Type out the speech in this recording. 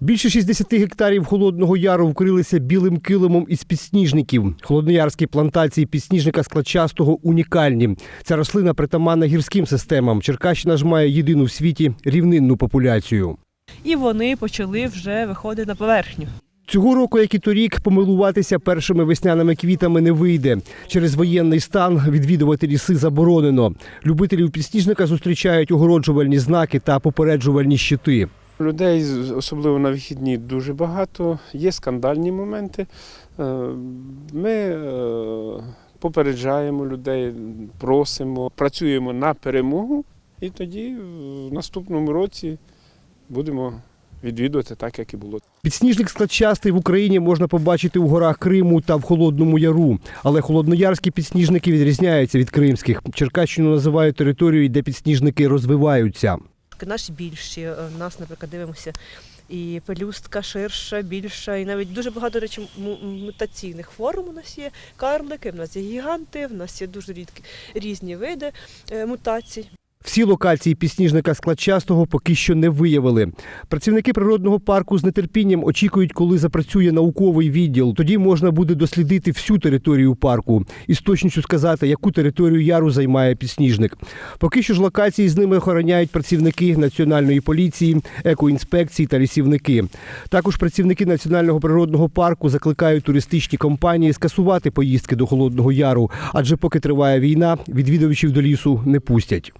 Більше 60 гектарів холодного яру вкрилися білим килимом із підсніжників. Холодноярські плантації підсніжника складчастого унікальні. Ця рослина притаманна гірським системам. Черкащина ж має єдину в світі рівнинну популяцію. і вони почали вже виходити на поверхню. Цього року, як і торік, помилуватися першими весняними квітами не вийде. Через воєнний стан відвідувати ліси заборонено. Любителів підсніжника зустрічають огороджувальні знаки та попереджувальні щити. Людей, особливо на вихідні, дуже багато. Є скандальні моменти. Е, Ми е, попереджаємо людей, просимо, працюємо на перемогу, і тоді в наступному році будемо відвідувати так, як і було. Підсніжник складчастий в Україні можна побачити у горах Криму та в Холодному Яру. Але холодноярські підсніжники відрізняються від кримських. Черкащину називають територією, де підсніжники розвиваються. Наші більші, е, нас, наприклад, дивимося. І пелюстка ширша, більша, і навіть дуже багато речей мутаційних форм у нас є. Карлики, в нас є гіганти, в нас є дуже рідкі різні види е, мутацій. Всі локації підсніжника складчастого поки що не виявили. Працівники природного парку з нетерпінням очікують, коли запрацює науковий відділ. Тоді можна буде дослідити всю територію парку і з точністю сказати, яку територію яру займає підсніжник. Поки що ж локації з ними охороняють працівники національної поліції, екоінспекції та лісівники. Також працівники національного природного парку закликають туристичні компанії скасувати поїздки до холодного яру, адже поки триває війна, відвідувачів до лісу не пустять.